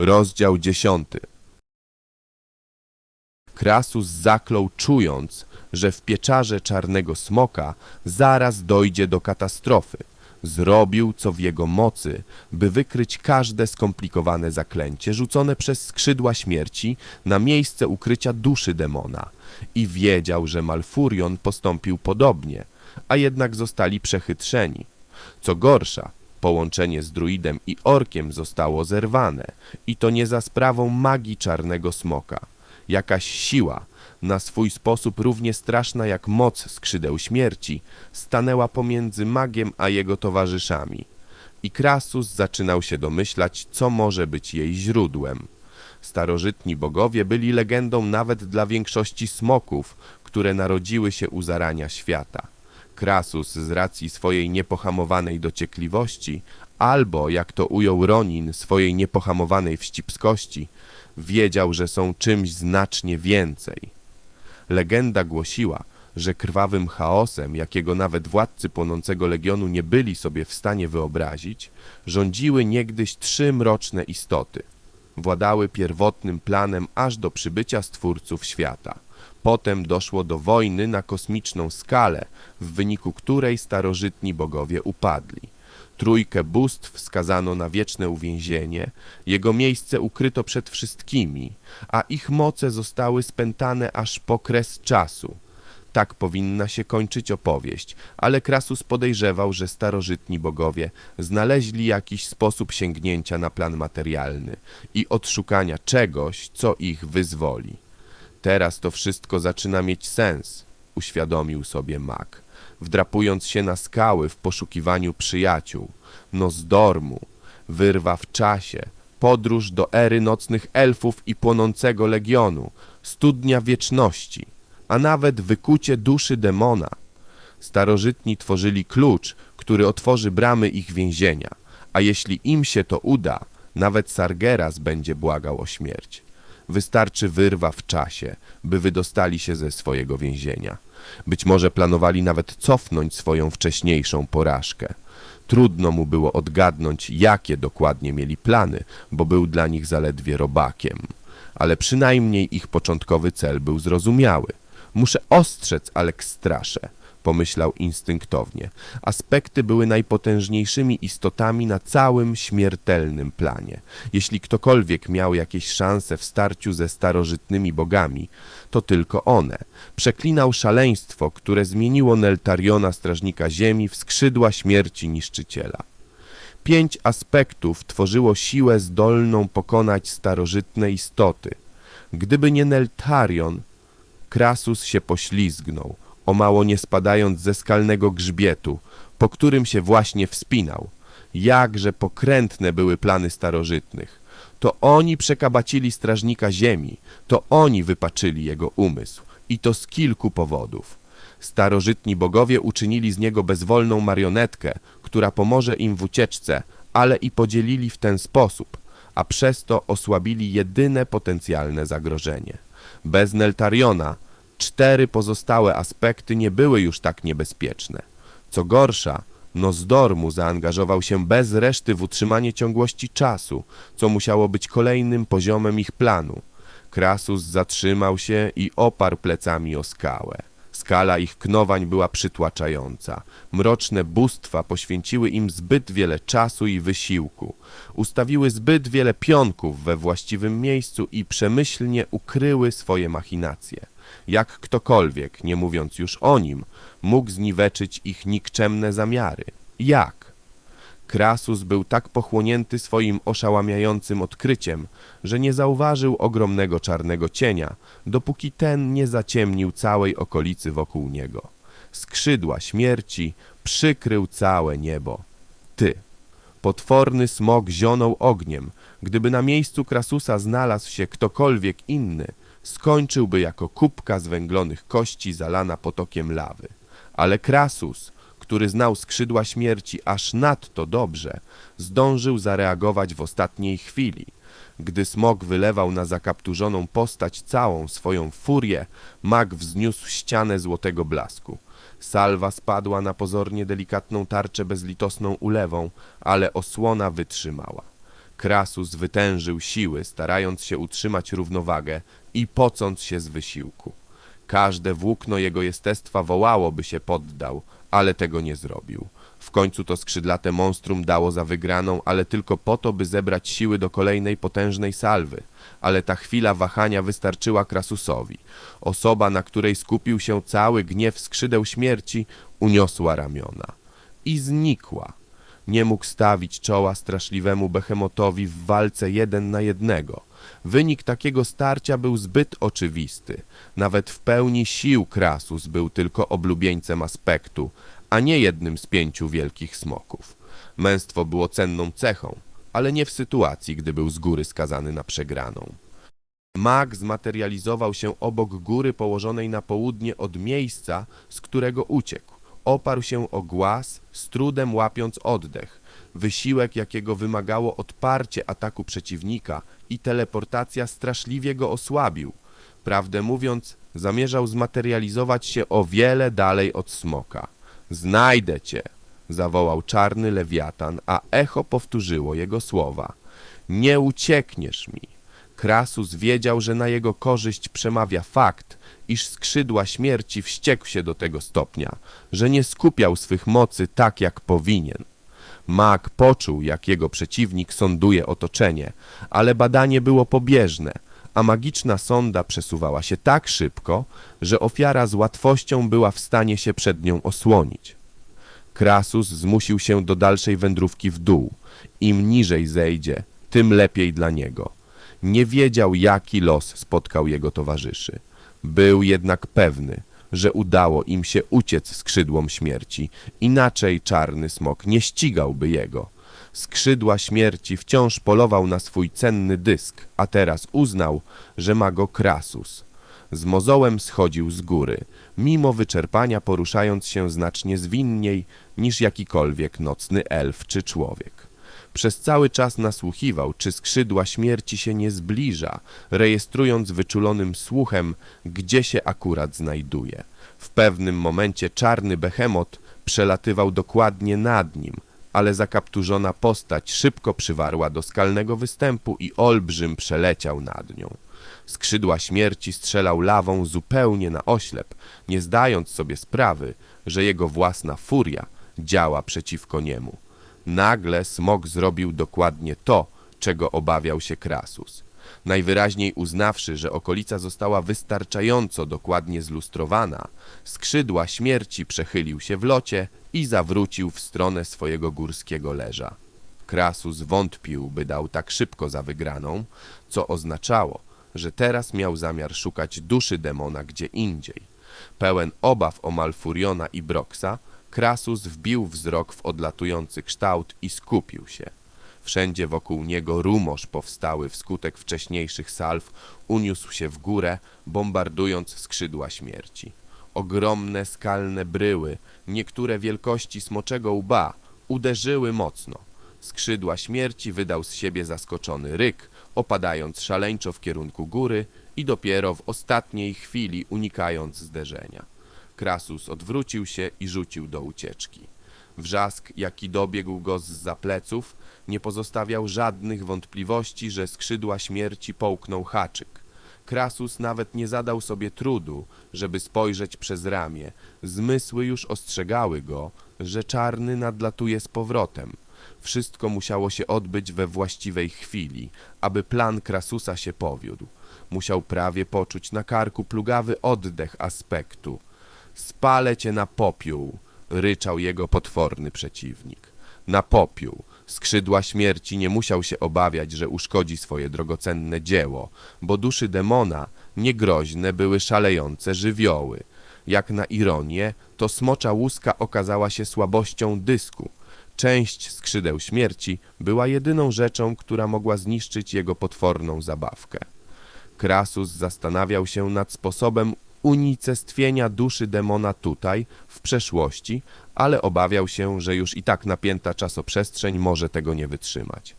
Rozdział dziesiąty. Krasus zaklął czując, że w pieczarze czarnego smoka zaraz dojdzie do katastrofy. Zrobił, co w jego mocy, by wykryć każde skomplikowane zaklęcie rzucone przez skrzydła śmierci na miejsce ukrycia duszy demona. I wiedział, że Malfurion postąpił podobnie, a jednak zostali przechytrzeni. Co gorsza, połączenie z druidem i orkiem zostało zerwane i to nie za sprawą magii czarnego smoka. Jakaś siła, na swój sposób równie straszna jak moc skrzydeł śmierci, stanęła pomiędzy magiem a jego towarzyszami. I Krasus zaczynał się domyślać, co może być jej źródłem. Starożytni bogowie byli legendą nawet dla większości smoków, które narodziły się u zarania świata. Krasus z racji swojej niepohamowanej dociekliwości, albo, jak to ujął Ronin, swojej niepohamowanej wścibskości, wiedział, że są czymś znacznie więcej. Legenda głosiła, że krwawym chaosem, jakiego nawet władcy płonącego legionu nie byli sobie w stanie wyobrazić, rządziły niegdyś trzy mroczne istoty. Władały pierwotnym planem aż do przybycia stwórców świata. Potem doszło do wojny na kosmiczną skalę, w wyniku której starożytni bogowie upadli. Trójkę bóstw skazano na wieczne uwięzienie, jego miejsce ukryto przed wszystkimi, a ich moce zostały spętane aż po kres czasu. Tak powinna się kończyć opowieść, ale Krasus podejrzewał, że starożytni bogowie znaleźli jakiś sposób sięgnięcia na plan materialny i odszukania czegoś, co ich wyzwoli. Teraz to wszystko zaczyna mieć sens, uświadomił sobie mag, wdrapując się na skały w poszukiwaniu przyjaciół, Nozdormu, wyrwa w czasie, podróż do ery nocnych elfów i płonącego legionu, studnia wieczności, a nawet wykucie duszy demona. Starożytni tworzyli klucz, który otworzy bramy ich więzienia, a jeśli im się to uda, nawet Sargeras będzie błagał o śmierć. Wystarczy wyrwa w czasie, by wydostali się ze swojego więzienia. Być może planowali nawet cofnąć swoją wcześniejszą porażkę. Trudno mu było odgadnąć, jakie dokładnie mieli plany, bo był dla nich zaledwie robakiem. Ale przynajmniej ich początkowy cel był zrozumiały. Muszę ostrzec Alekstraszę, pomyślał instynktownie. Aspekty były najpotężniejszymi istotami na całym śmiertelnym planie. Jeśli ktokolwiek miał jakieś szanse w starciu ze starożytnymi bogami, to tylko one. Przeklinał szaleństwo, które zmieniło Neltariona, strażnika ziemi, w skrzydła śmierci niszczyciela. Pięć aspektów tworzyło siłę zdolną pokonać starożytne istoty. Gdyby nie Neltarion, Krasus się poślizgnął, o mało nie spadając ze skalnego grzbietu, po którym się właśnie wspinał. Jakże pokrętne były plany starożytnych. To oni przekabacili strażnika ziemi, to oni wypaczyli jego umysł i to z kilku powodów. Starożytni bogowie uczynili z niego bezwolną marionetkę, która pomoże im w ucieczce, ale i podzielili w ten sposób, a przez to osłabili jedyne potencjalne zagrożenie. Bez Neltariona cztery pozostałe aspekty nie były już tak niebezpieczne. Co gorsza, Nozdormu zaangażował się bez reszty w utrzymanie ciągłości czasu, co musiało być kolejnym poziomem ich planu. Krasus zatrzymał się i oparł plecami o skałę. Skala ich knowań była przytłaczająca. Mroczne bóstwa poświęciły im zbyt wiele czasu i wysiłku. Ustawiły zbyt wiele pionków we właściwym miejscu i przemyślnie ukryły swoje machinacje. Jak ktokolwiek, nie mówiąc już o nim, mógł zniweczyć ich nikczemne zamiary? Jak? Krasus był tak pochłonięty swoim oszałamiającym odkryciem, że nie zauważył ogromnego czarnego cienia, dopóki ten nie zaciemnił całej okolicy wokół niego. Skrzydła śmierci przykrył całe niebo. Ty. Potworny smok zionął ogniem. Gdyby na miejscu Krasusa znalazł się ktokolwiek inny, skończyłby jako kubka zwęglonych kości zalana potokiem lawy. Ale Krasus, który znał skrzydła śmierci aż nadto dobrze, zdążył zareagować w ostatniej chwili. Gdy smok wylewał na zakapturzoną postać całą swoją furię, mag wzniósł ścianę złotego blasku. Salwa spadła na pozornie delikatną tarczę bezlitosną ulewą, ale osłona wytrzymała. Krasus wytężył siły, starając się utrzymać równowagę i pocąc się z wysiłku. Każde włókno jego jestestwa wołało, by się poddał, ale tego nie zrobił. W końcu to skrzydlate monstrum dało za wygraną, ale tylko po to, by zebrać siły do kolejnej potężnej salwy. Ale ta chwila wahania wystarczyła Krasusowi. Osoba, na której skupił się cały gniew skrzydeł śmierci, uniosła ramiona. I znikła. Nie mógł stawić czoła straszliwemu behemotowi w walce jeden na jednego. Wynik takiego starcia był zbyt oczywisty. Nawet w pełni sił Krasus był tylko oblubieńcem aspektu, a nie jednym z pięciu wielkich smoków. Męstwo było cenną cechą, ale nie w sytuacji, gdy był z góry skazany na przegraną. Mag zmaterializował się obok góry położonej na południe od miejsca, z którego uciekł. Oparł się o głaz, z trudem łapiąc oddech. Wysiłek, jakiego wymagało odparcie ataku przeciwnika i teleportacja straszliwie go osłabił. Prawdę mówiąc, zamierzał zmaterializować się o wiele dalej od smoka. Znajdę cię, zawołał czarny lewiatan, a echo powtórzyło jego słowa. Nie uciekniesz mi. Krasus wiedział, że na jego korzyść przemawia fakt, iż skrzydła śmierci wściekł się do tego stopnia, że nie skupiał swych mocy tak, jak powinien. Mag poczuł, jak jego przeciwnik sąduje otoczenie, ale badanie było pobieżne, a magiczna sonda przesuwała się tak szybko, że ofiara z łatwością była w stanie się przed nią osłonić. Krasus zmusił się do dalszej wędrówki w dół. Im niżej zejdzie, tym lepiej dla niego. Nie wiedział, jaki los spotkał jego towarzyszy. Był jednak pewny, że udało im się uciec skrzydłom śmierci, inaczej czarny smok nie ścigałby jego. Skrzydła śmierci wciąż polował na swój cenny dysk, a teraz uznał, że ma go Krasus. Z mozołem schodził z góry, mimo wyczerpania poruszając się znacznie zwinniej niż jakikolwiek nocny elf czy człowiek. Przez cały czas nasłuchiwał, czy skrzydła śmierci się nie zbliża, rejestrując wyczulonym słuchem, gdzie się akurat znajduje. W pewnym momencie czarny behemot przelatywał dokładnie nad nim, ale zakapturzona postać szybko przywarła do skalnego występu i olbrzym przeleciał nad nią. Skrzydła śmierci strzelał lawą zupełnie na oślep, nie zdając sobie sprawy, że jego własna furia działa przeciwko niemu. Nagle smok zrobił dokładnie to, czego obawiał się Krasus. Najwyraźniej uznawszy, że okolica została wystarczająco dokładnie zlustrowana, skrzydła śmierci przechylił się w locie i zawrócił w stronę swojego górskiego leża. Krasus wątpił, by dał tak szybko za wygraną, co oznaczało, że teraz miał zamiar szukać duszy demona gdzie indziej. Pełen obaw o Malfuriona i Broxa, Krasus wbił wzrok w odlatujący kształt i skupił się. Wszędzie wokół niego rumorz powstały wskutek wcześniejszych salw uniósł się w górę, bombardując skrzydła śmierci. Ogromne skalne bryły, niektóre wielkości smoczego łba, uderzyły mocno. Skrzydła śmierci wydał z siebie zaskoczony ryk, opadając szaleńczo w kierunku góry i dopiero w ostatniej chwili unikając zderzenia. Krasus odwrócił się i rzucił do ucieczki. Wrzask, jaki dobiegł go z pleców, nie pozostawiał żadnych wątpliwości, że skrzydła śmierci połknął haczyk. Krasus nawet nie zadał sobie trudu, żeby spojrzeć przez ramię. Zmysły już ostrzegały go, że czarny nadlatuje z powrotem. Wszystko musiało się odbyć we właściwej chwili, aby plan Krasusa się powiódł. Musiał prawie poczuć na karku plugawy oddech aspektu. Spalę cię na popiół, ryczał jego potworny przeciwnik. Na popiół. Skrzydła śmierci nie musiał się obawiać, że uszkodzi swoje drogocenne dzieło, bo duszy demona niegroźne były szalejące żywioły. Jak na ironię, to smocza łuska okazała się słabością dysku. Część skrzydeł śmierci była jedyną rzeczą, która mogła zniszczyć jego potworną zabawkę. Krasus zastanawiał się nad sposobem unicestwienia duszy demona tutaj, w przeszłości, ale obawiał się, że już i tak napięta czasoprzestrzeń może tego nie wytrzymać.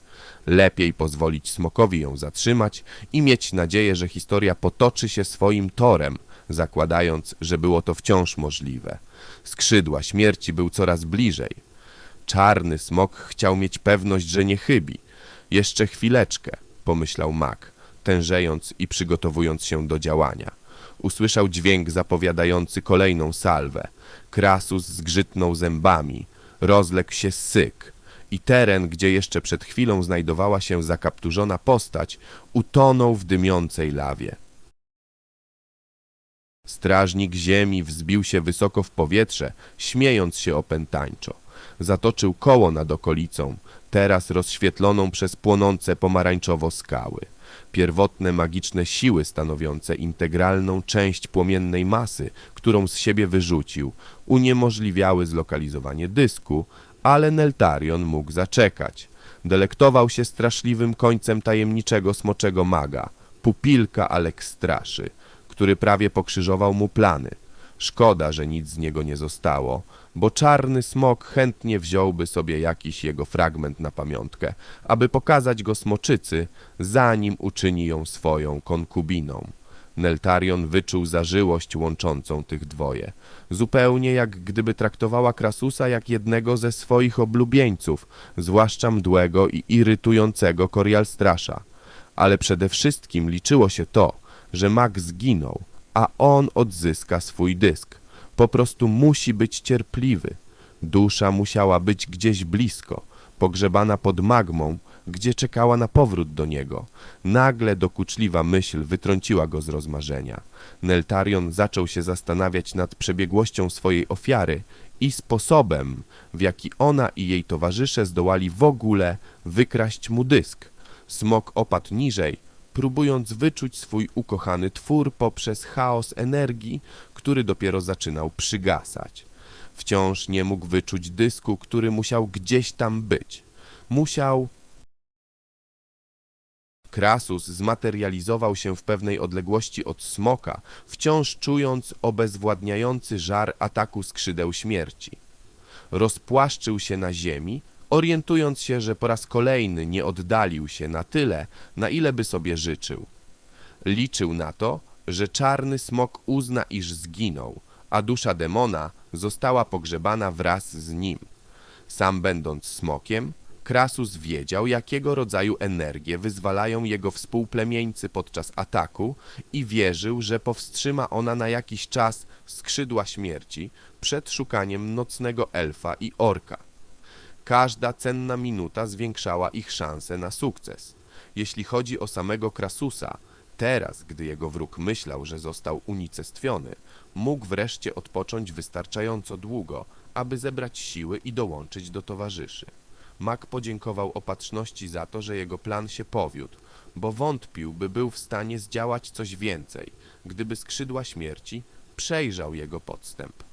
Lepiej pozwolić smokowi ją zatrzymać i mieć nadzieję, że historia potoczy się swoim torem, zakładając, że było to wciąż możliwe. Skrzydła śmierci był coraz bliżej. Czarny smok chciał mieć pewność, że nie chybi. Jeszcze chwileczkę, pomyślał Mak, tężejąc i przygotowując się do działania. Usłyszał dźwięk zapowiadający kolejną salwę. Krasus zgrzytnął zębami. Rozległ się syk. I teren, gdzie jeszcze przed chwilą znajdowała się zakapturzona postać, utonął w dymiącej lawie. Strażnik ziemi wzbił się wysoko w powietrze, śmiejąc się opętańczo. Zatoczył koło nad okolicą, teraz rozświetloną przez płonące pomarańczowo skały. Pierwotne magiczne siły stanowiące integralną część płomiennej masy, którą z siebie wyrzucił, uniemożliwiały zlokalizowanie dysku, ale Neltarion mógł zaczekać. Delektował się straszliwym końcem tajemniczego smoczego maga, pupilka Alekstraszy, który prawie pokrzyżował mu plany. Szkoda, że nic z niego nie zostało, bo czarny smok chętnie wziąłby sobie jakiś jego fragment na pamiątkę, aby pokazać go smoczycy, zanim uczyni ją swoją konkubiną. Neltarion wyczuł zażyłość łączącą tych dwoje, zupełnie jak gdyby traktowała Krasusa jak jednego ze swoich oblubieńców, zwłaszcza mdłego i irytującego Korialstrasza. Ale przede wszystkim liczyło się to, że mag zginął, a on odzyska swój dysk. Po prostu musi być cierpliwy. Dusza musiała być gdzieś blisko, pogrzebana pod magmą, gdzie czekała na powrót do niego. Nagle dokuczliwa myśl wytrąciła go z rozmarzenia. Neltarion zaczął się zastanawiać nad przebiegłością swojej ofiary i sposobem, w jaki ona i jej towarzysze zdołali w ogóle wykraść mu dysk. Smok opadł niżej, próbując wyczuć swój ukochany twór poprzez chaos energii, który dopiero zaczynał przygasać. Wciąż nie mógł wyczuć dysku, który musiał gdzieś tam być. Musiał Krasus zmaterializował się w pewnej odległości od smoka, wciąż czując obezwładniający żar ataku skrzydeł śmierci. Rozpłaszczył się na ziemi, orientując się, że po raz kolejny nie oddalił się na tyle, na ile by sobie życzył. Liczył na to, że czarny smok uzna, iż zginął, a dusza demona została pogrzebana wraz z nim. Sam będąc smokiem, Krasus wiedział, jakiego rodzaju energie wyzwalają jego współplemieńcy podczas ataku i wierzył, że powstrzyma ona na jakiś czas skrzydła śmierci przed szukaniem nocnego elfa i orka. Każda cenna minuta zwiększała ich szanse na sukces. Jeśli chodzi o samego Krasusa, teraz, gdy jego wróg myślał, że został unicestwiony, mógł wreszcie odpocząć wystarczająco długo, aby zebrać siły i dołączyć do towarzyszy. Mak podziękował opatrzności za to, że jego plan się powiódł, bo wątpił, by był w stanie zdziałać coś więcej, gdyby skrzydła śmierci przejrzał jego podstęp.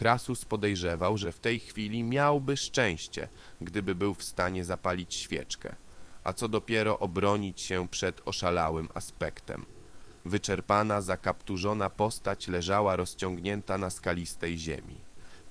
Krasus podejrzewał, że w tej chwili miałby szczęście, gdyby był w stanie zapalić świeczkę, a co dopiero obronić się przed oszalałym aspektem. Wyczerpana, zakapturzona postać leżała rozciągnięta na skalistej ziemi.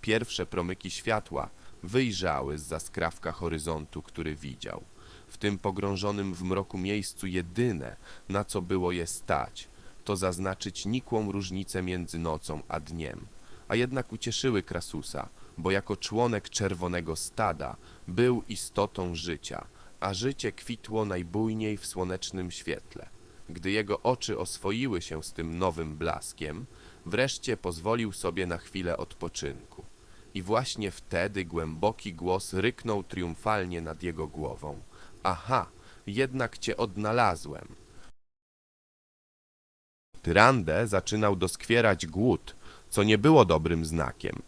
Pierwsze promyki światła wyjrzały z skrawka horyzontu, który widział. W tym pogrążonym w mroku miejscu jedyne, na co było je stać, to zaznaczyć nikłą różnicę między nocą a dniem. A jednak ucieszyły Krasusa, bo jako członek czerwonego stada był istotą życia, a życie kwitło najbujniej w słonecznym świetle. Gdy jego oczy oswoiły się z tym nowym blaskiem, wreszcie pozwolił sobie na chwilę odpoczynku. I właśnie wtedy głęboki głos ryknął triumfalnie nad jego głową. Aha, jednak cię odnalazłem. Tyrandę zaczynał doskwierać głód, co nie było dobrym znakiem.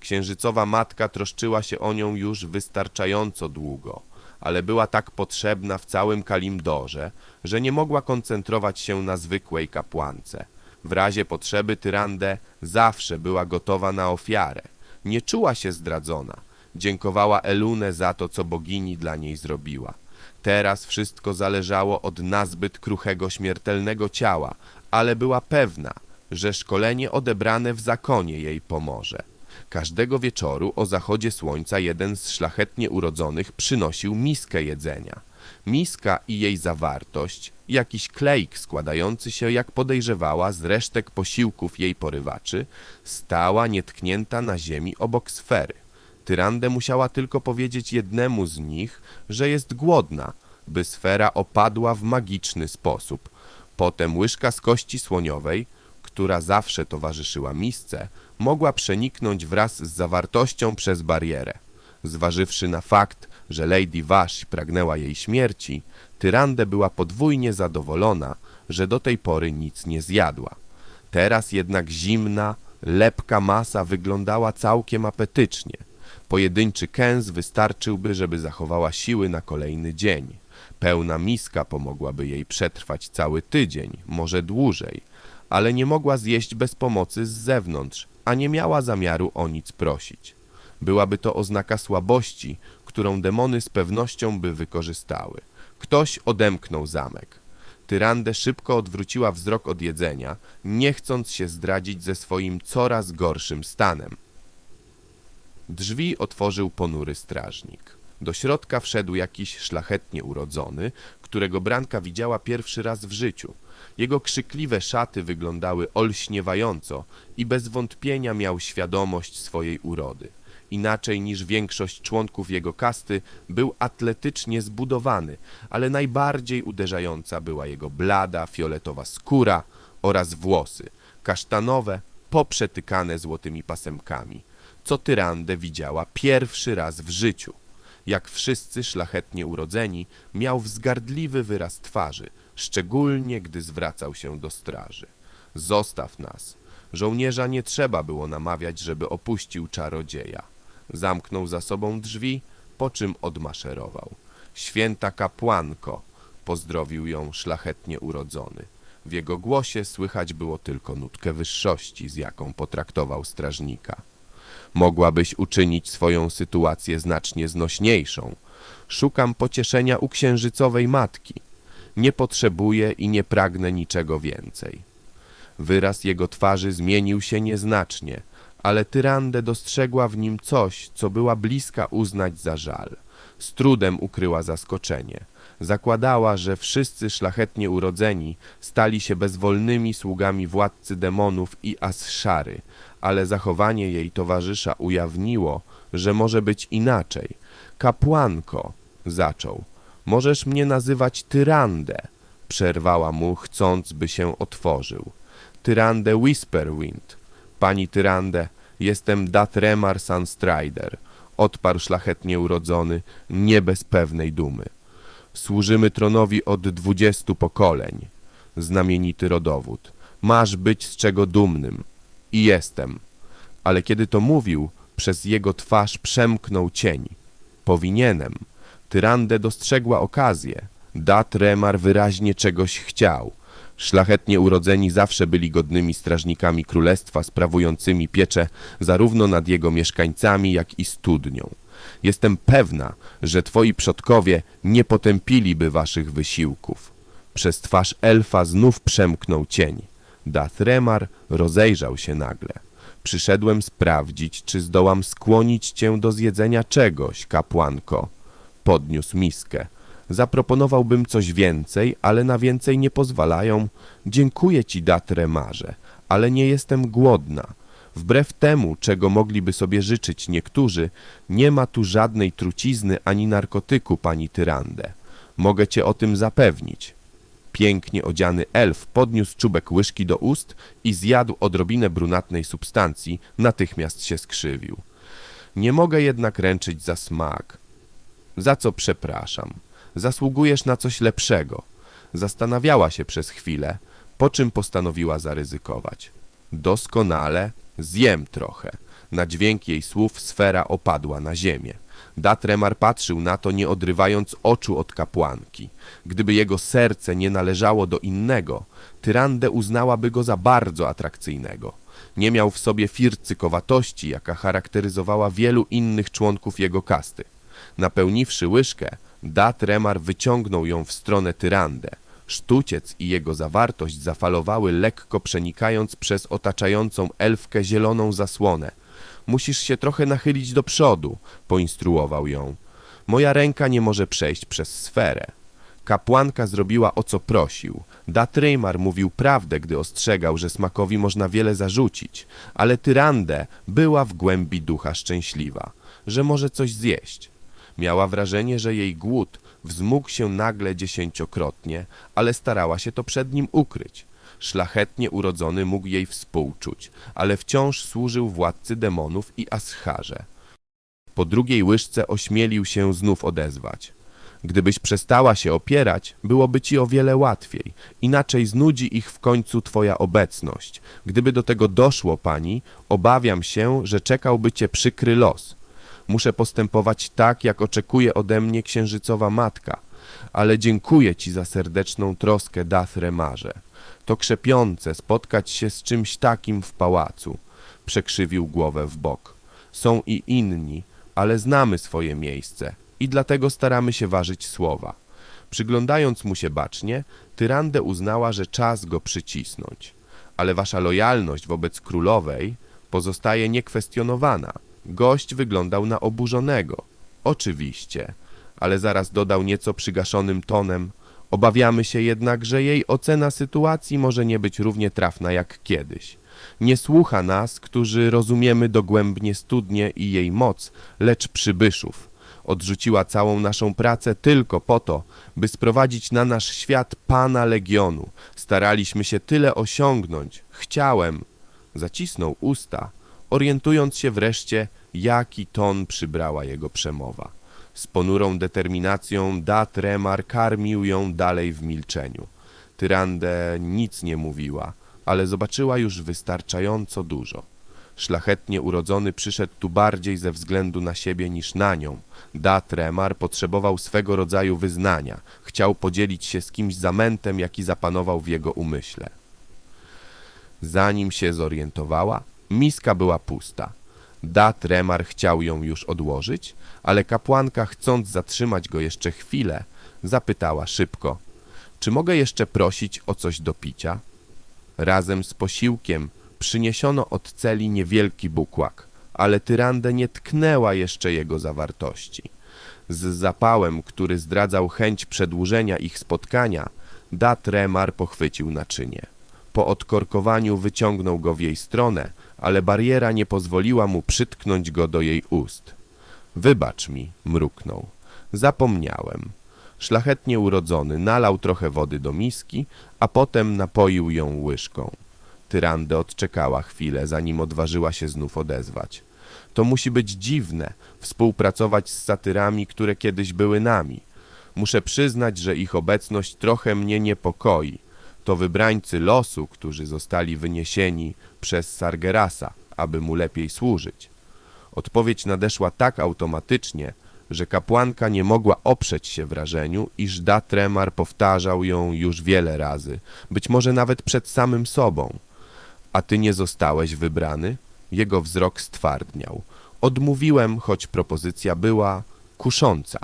Księżycowa matka troszczyła się o nią już wystarczająco długo, ale była tak potrzebna w całym Kalimdorze, że nie mogła koncentrować się na zwykłej kapłance. W razie potrzeby Tyrandę zawsze była gotowa na ofiarę. Nie czuła się zdradzona. Dziękowała Elune za to, co bogini dla niej zrobiła. Teraz wszystko zależało od nazbyt kruchego śmiertelnego ciała, ale była pewna, że szkolenie odebrane w zakonie jej pomoże. Każdego wieczoru o zachodzie słońca jeden z szlachetnie urodzonych przynosił miskę jedzenia. Miska i jej zawartość, jakiś klejk składający się, jak podejrzewała, z resztek posiłków jej porywaczy, stała nietknięta na ziemi obok sfery. Tyrande musiała tylko powiedzieć jednemu z nich, że jest głodna, by sfera opadła w magiczny sposób. Potem łyżka z kości słoniowej, która zawsze towarzyszyła misce, mogła przeniknąć wraz z zawartością przez barierę. Zważywszy na fakt, że Lady Vash pragnęła jej śmierci, Tyrande była podwójnie zadowolona, że do tej pory nic nie zjadła. Teraz jednak zimna, lepka masa wyglądała całkiem apetycznie. Pojedynczy kęs wystarczyłby, żeby zachowała siły na kolejny dzień. Pełna miska pomogłaby jej przetrwać cały tydzień, może dłużej, ale nie mogła zjeść bez pomocy z zewnątrz, a nie miała zamiaru o nic prosić. Byłaby to oznaka słabości, którą demony z pewnością by wykorzystały. Ktoś odemknął zamek. Tyrande szybko odwróciła wzrok od jedzenia, nie chcąc się zdradzić ze swoim coraz gorszym stanem. Drzwi otworzył ponury strażnik. Do środka wszedł jakiś szlachetnie urodzony, którego Branka widziała pierwszy raz w życiu. Jego krzykliwe szaty wyglądały olśniewająco i bez wątpienia miał świadomość swojej urody. Inaczej niż większość członków jego kasty, był atletycznie zbudowany, ale najbardziej uderzająca była jego blada, fioletowa skóra oraz włosy, kasztanowe, poprzetykane złotymi pasemkami, co Tyrandę widziała pierwszy raz w życiu. Jak wszyscy szlachetnie urodzeni, miał wzgardliwy wyraz twarzy, szczególnie gdy zwracał się do straży. Zostaw nas. Żołnierza nie trzeba było namawiać, żeby opuścił czarodzieja. Zamknął za sobą drzwi, po czym odmaszerował. Święta kapłanko, pozdrowił ją szlachetnie urodzony. W jego głosie słychać było tylko nutkę wyższości, z jaką potraktował strażnika. Mogłabyś uczynić swoją sytuację znacznie znośniejszą. Szukam pocieszenia u księżycowej matki. Nie potrzebuję i nie pragnę niczego więcej. Wyraz jego twarzy zmienił się nieznacznie, ale Tyrande dostrzegła w nim coś, co była bliska uznać za żal. Z trudem ukryła zaskoczenie. Zakładała, że wszyscy szlachetnie urodzeni stali się bezwolnymi sługami władcy demonów i Asshary, ale zachowanie jej towarzysza ujawniło, że może być inaczej. Kapłanko, zaczął, możesz mnie nazywać Tyrande, przerwała mu, chcąc, by się otworzył. Tyrande Whisperwind. Pani Tyrande, jestem Datremar Sunstrider, odparł szlachetnie urodzony, nie bez pewnej dumy. Służymy tronowi od dwudziestu pokoleń. Znamienity rodowód. Masz być z czego dumnym. I jestem. Ale kiedy to mówił, przez jego twarz przemknął cień. Powinienem. Tyrande dostrzegła okazję. Dat Remar wyraźnie czegoś chciał. Szlachetnie urodzeni zawsze byli godnymi strażnikami królestwa, sprawującymi pieczę zarówno nad jego mieszkańcami, jak i studnią. Jestem pewna, że twoi przodkowie nie potępiliby waszych wysiłków. Przez twarz elfa znów przemknął cień. Dathremar rozejrzał się nagle. Przyszedłem sprawdzić, czy zdołam skłonić cię do zjedzenia czegoś, kapłanko. Podniósł miskę. Zaproponowałbym coś więcej, ale na więcej nie pozwalają. Dziękuję ci, Datremarze, ale nie jestem głodna. Wbrew temu, czego mogliby sobie życzyć niektórzy, nie ma tu żadnej trucizny ani narkotyku, pani Tyrande. Mogę cię o tym zapewnić. Pięknie odziany elf podniósł czubek łyżki do ust i zjadł odrobinę brunatnej substancji, natychmiast się skrzywił. Nie mogę jednak ręczyć za smak. Za co przepraszam. Zasługujesz na coś lepszego. Zastanawiała się przez chwilę, po czym postanowiła zaryzykować. Doskonale, zjem trochę. Na dźwięk jej słów sfera opadła na ziemię. Datremar patrzył na to, nie odrywając oczu od kapłanki. Gdyby jego serce nie należało do innego, Tyrande uznałaby go za bardzo atrakcyjnego. Nie miał w sobie fircykowatości, jaka charakteryzowała wielu innych członków jego kasty. Napełniwszy łyżkę, Datremar wyciągnął ją w stronę Tyrande. Sztuciec i jego zawartość zafalowały lekko przenikając przez otaczającą elfkę zieloną zasłonę. Musisz się trochę nachylić do przodu, poinstruował ją. Moja ręka nie może przejść przez sferę. Kapłanka zrobiła o co prosił. Datrymar mówił prawdę, gdy ostrzegał, że smakowi można wiele zarzucić, ale Tyrande była w głębi ducha szczęśliwa, że może coś zjeść. Miała wrażenie, że jej głód wzmógł się nagle dziesięciokrotnie, ale starała się to przed nim ukryć. Szlachetnie urodzony mógł jej współczuć, ale wciąż służył władcy demonów i Ascharze. Po drugiej łyżce ośmielił się znów odezwać. Gdybyś przestała się opierać, byłoby ci o wiele łatwiej. Inaczej znudzi ich w końcu twoja obecność. Gdyby do tego doszło, pani, obawiam się, że czekałby cię przykry los. Muszę postępować tak, jak oczekuje ode mnie księżycowa matka, ale dziękuję ci za serdeczną troskę, Dathremarze. To krzepiące spotkać się z czymś takim w pałacu. Przekrzywił głowę w bok. Są i inni, ale znamy swoje miejsce i dlatego staramy się ważyć słowa. Przyglądając mu się bacznie, Tyrandę uznała, że czas go przycisnąć. Ale wasza lojalność wobec królowej pozostaje niekwestionowana. Gość wyglądał na oburzonego. Oczywiście, ale zaraz dodał nieco przygaszonym tonem. Obawiamy się jednak, że jej ocena sytuacji może nie być równie trafna jak kiedyś. Nie słucha nas, którzy rozumiemy dogłębnie studnię i jej moc, lecz przybyszów. Odrzuciła całą naszą pracę tylko po to, by sprowadzić na nasz świat Pana Legionu. Staraliśmy się tyle osiągnąć. Chciałem. Zacisnął usta, orientując się wreszcie, jaki ton przybrała jego przemowa. Z ponurą determinacją Dat Remar karmił ją dalej w milczeniu. Tyrande nic nie mówiła, ale zobaczyła już wystarczająco dużo. Szlachetnie urodzony przyszedł tu bardziej ze względu na siebie niż na nią. Dat Remar potrzebował swego rodzaju wyznania. Chciał podzielić się z kimś zamętem, jaki zapanował w jego umyśle. Zanim się zorientowała, miska była pusta. Dat Remar chciał ją już odłożyć, ale kapłanka, chcąc zatrzymać go jeszcze chwilę, zapytała szybko: Czy mogę jeszcze prosić o coś do picia? Razem z posiłkiem przyniesiono od celi niewielki bukłak, ale Tyrandę nie tknęła jeszcze jego zawartości. Z zapałem, który zdradzał chęć przedłużenia ich spotkania, Dat Remar pochwycił naczynie. Po odkorkowaniu wyciągnął go w jej stronę, ale bariera nie pozwoliła mu przytknąć go do jej ust. Wybacz mi, mruknął. Zapomniałem. Szlachetnie urodzony nalał trochę wody do miski, a potem napoił ją łyżką. Tyrande odczekała chwilę, zanim odważyła się znów odezwać. To musi być dziwne, współpracować z satyrami, które kiedyś były nami. Muszę przyznać, że ich obecność trochę mnie niepokoi. To wybrańcy losu, którzy zostali wyniesieni przez Sargerasa, aby mu lepiej służyć. Odpowiedź nadeszła tak automatycznie, że kapłanka nie mogła oprzeć się wrażeniu, iż Datremar powtarzał ją już wiele razy, być może nawet przed samym sobą. A ty nie zostałeś wybrany? Jego wzrok stwardniał. Odmówiłem, choć propozycja była kusząca.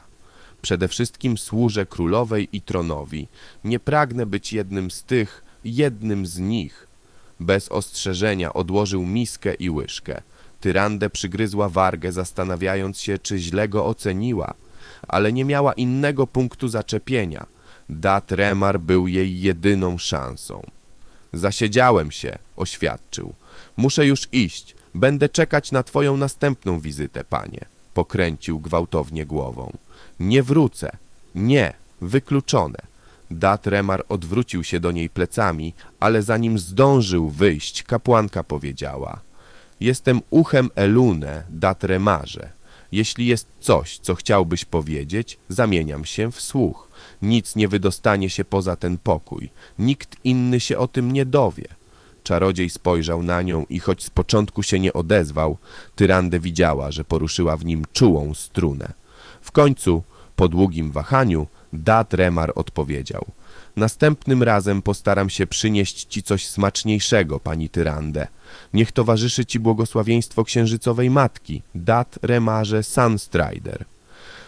Przede wszystkim służę królowej i tronowi. Nie pragnę być jednym z tych, jednym z nich. Bez ostrzeżenia odłożył miskę i łyżkę. Tyrandę przygryzła wargę, zastanawiając się, czy źle go oceniła, ale nie miała innego punktu zaczepienia. Dat Remar był jej jedyną szansą. Zasiedziałem się, oświadczył. Muszę już iść. Będę czekać na twoją następną wizytę, panie. Pokręcił gwałtownie głową. Nie wrócę. Nie, wykluczone. Dat Remar odwrócił się do niej plecami, ale zanim zdążył wyjść, kapłanka powiedziała. Jestem uchem Elune, Dat Remarze. Jeśli jest coś, co chciałbyś powiedzieć, zamieniam się w słuch. Nic nie wydostanie się poza ten pokój. Nikt inny się o tym nie dowie. Czarodziej spojrzał na nią i choć z początku się nie odezwał, Tyrandę widziała, że poruszyła w nim czułą strunę. W końcu, po długim wahaniu, Dat Remar odpowiedział. Następnym razem postaram się przynieść ci coś smaczniejszego, pani Tyrandę. Niech towarzyszy ci błogosławieństwo księżycowej matki, Dat Remarze Sunstrider.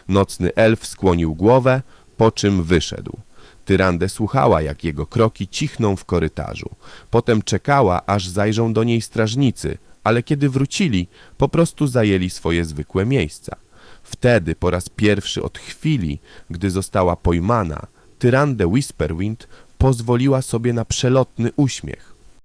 Nocny elf skłonił głowę, po czym wyszedł. Tyrande słuchała, jak jego kroki cichną w korytarzu. Potem czekała, aż zajrzą do niej strażnicy, ale kiedy wrócili, po prostu zajęli swoje zwykłe miejsca. Wtedy, po raz pierwszy od chwili, gdy została pojmana, Tyrande Whisperwind pozwoliła sobie na przelotny uśmiech.